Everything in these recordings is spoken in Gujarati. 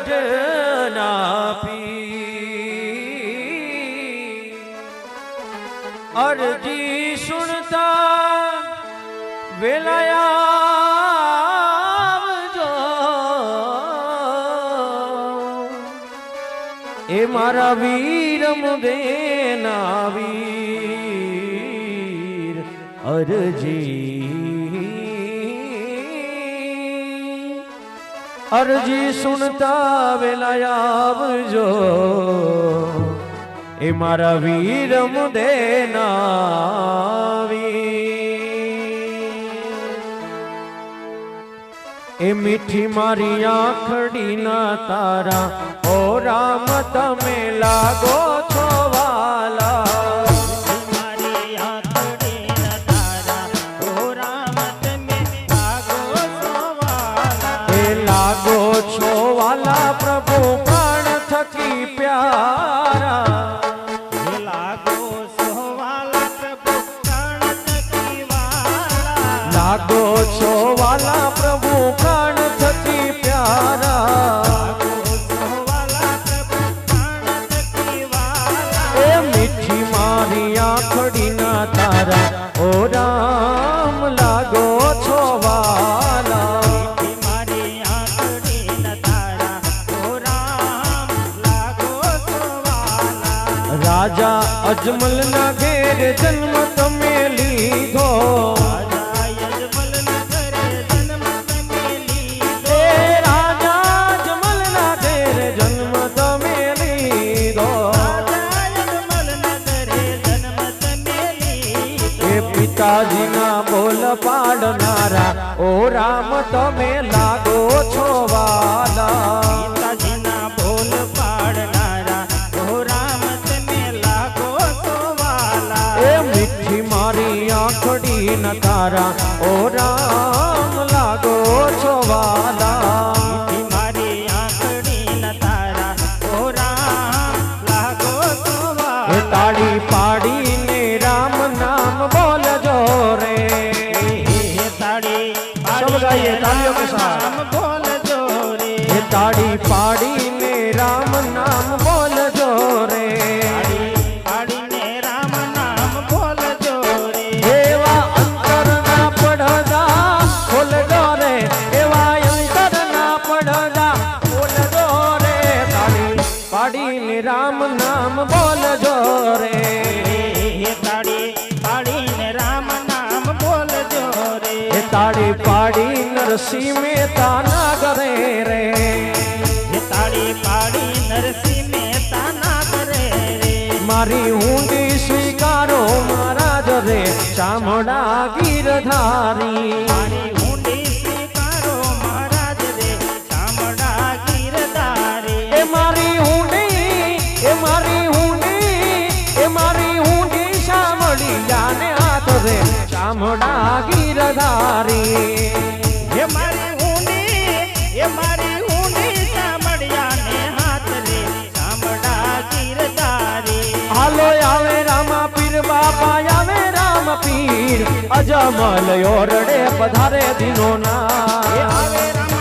ગઢના પી અરજી સુણતા વેલાયા એ મારા વીર મુદેના વીર. અરજી અરજી સુનતા વેલા આવજો. એ મારા વીરમ મુદેના એ મીઠી મારી આંખડીના તારા, ઓ રામ, તમે લાગો છો વાલા. જન્મ તમે લીધો. એ પિતાજીના બોલ પાડનારા ઓ રામ તમે લાગો છો વાલા આંખડી ન પાડીને રામ નામ બોલજો રે તાળી પાડીને રામ નામ બોલજો રે. એ તાળી પાડી નરસિંહ મહેતા ના કરે રે તાળી પાડી નરસિંહ મહેતા ના કરે રે. મારી ઊંડી સ્વીકારો મહારાજ રે ચામડા ગીરધારી મારી ચામડા ગીરધારી હે મારી ઊંડી હે મારી ઊંડી ચામડિયાને હાથ રે ચામડા ગીરધારી. હાલો આવે રામા પીર બાપા આવે રામ પીર. અજમલ ઓરડે પધારે દિનો ના આવે રામા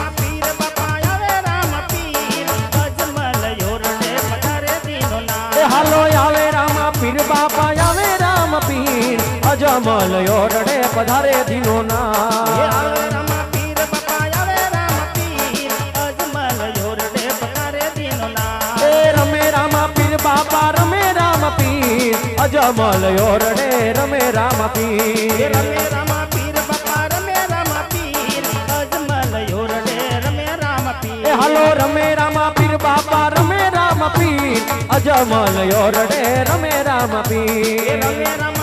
પીર બાપા રમે રામ પીર અજમલ ઓરડે રમે રામ પીર રમે રામા પીર બાપા રમે રામ પીર અજમલ યોરડે રમે રામ પીર હલો રમે રામા પીર બાપા રમે રામ પીર અજમલ ઓરડે રમે રામ પીર રમે રામા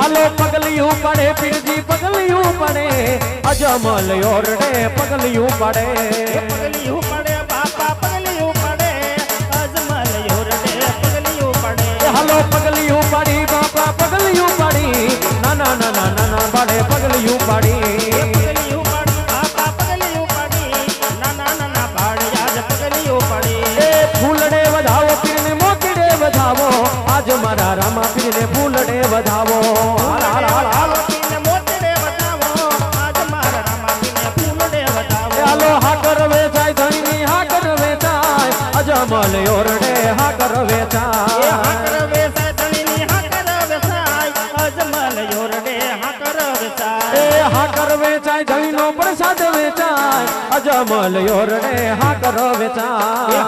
હાલો પગલિયું પડે પીરજી પગલિયું પડે અજમલ ઓરડે પગલિયું પડે. વેચાય અજમલ યોરડે હાકર વેચાય વેચાય અજમલ યોરડે હાકર વેચાય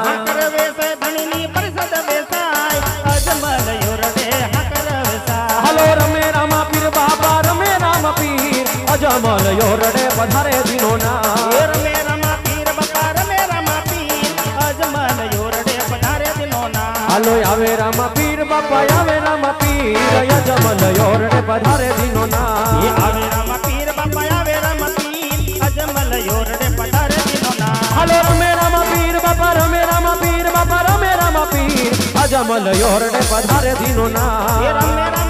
વેચાય હલો રમે રામા પીર બાબા રમે રામા પીર અજમલ યોરડે વધારે દિનો ના રમે હાલો આવે રામા પીર બાપા આવે રામા પીર અજમલ યોરને પધારે દિનો ના આવે રામા પીર બાપા આવે રામા પીર અજમલ યોરને પધારે દિનો ના હાલો રમે રામા પીર બાપા રમે રામા પીર બાપા રમે રામા પીર અજમલ યોરને પધારે દિનો ના રમે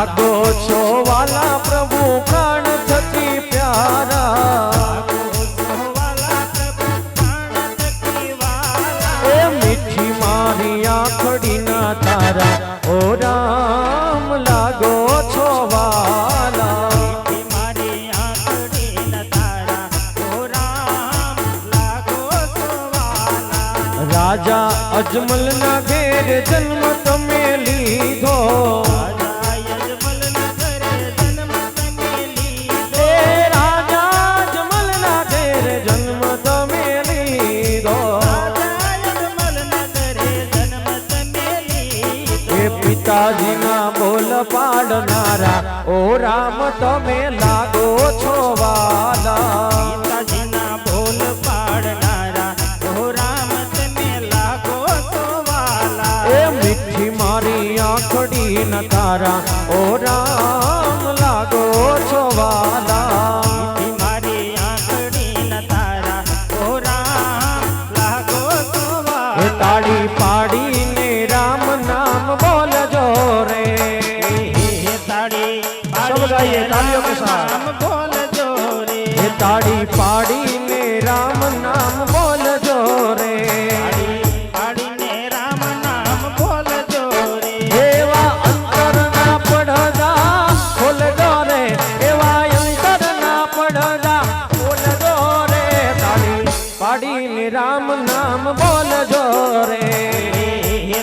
વાલા રામ તાળી પાડીને રામ